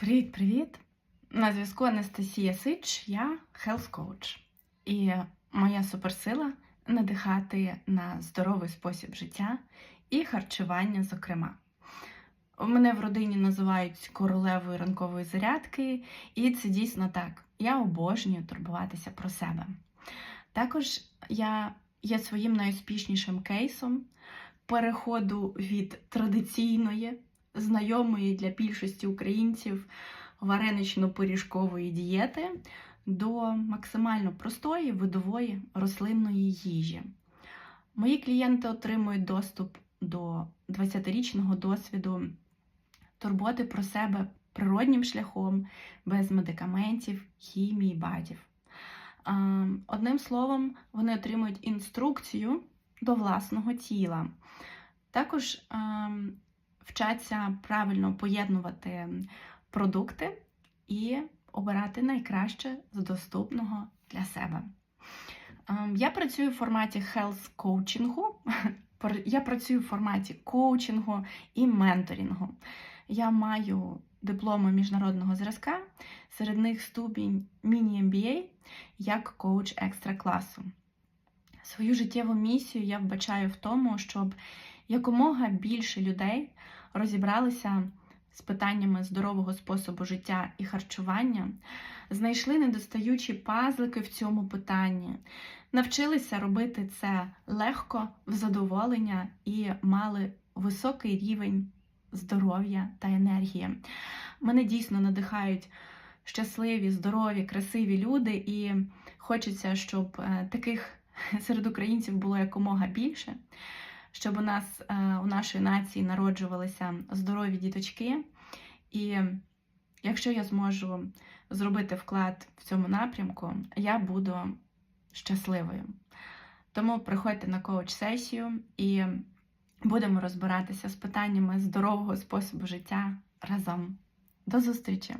Привіт-привіт! На зв'язку Анастасія Сич, я health coach. І моя суперсила надихати на здоровий спосіб життя і харчування, зокрема. Мене в родині називають королевою ранкової зарядки, і це дійсно так. Я обожнюю турбуватися про себе. Також я є своїм найуспішнішим кейсом переходу від традиційної, знайомої для більшості українців варенично-пиріжкової дієти до максимально простої видової рослинної їжі. Мої клієнти отримують доступ до 20-річного досвіду турботи про себе природнім шляхом, без медикаментів, хімії, бадів. Одним словом, вони отримують інструкцію до власного тіла. Також а, вчаться правильно поєднувати продукти і обирати найкраще з доступного для себе. Ем, Я працюю в форматі health коучингу. Я працюю в форматі коучингу і менторингу. Я маю дипломи міжнародного зразка, серед них ступінь міні-MBA як коуч екстра класу. Свою життєву місію я вбачаю в тому, щоб якомога більше людей розібралися з питаннями здорового способу життя і харчування, знайшли недостаючі пазлики в цьому питанні, навчилися робити це легко, в задоволення і мали високий рівень здоров'я та енергії. Мене дійсно надихають щасливі, здорові, красиві люди, і хочеться, щоб е, таких серед українців було якомога більше щоб у нас е, у нашої нації народжувалися здорові діточки. І якщо я зможу зробити вклад в цьому напрямку, я буду щасливою. Тому приходьте на коуч-сесію і будемо розбиратися з питаннями здорового способу життя разом. До зустрічі!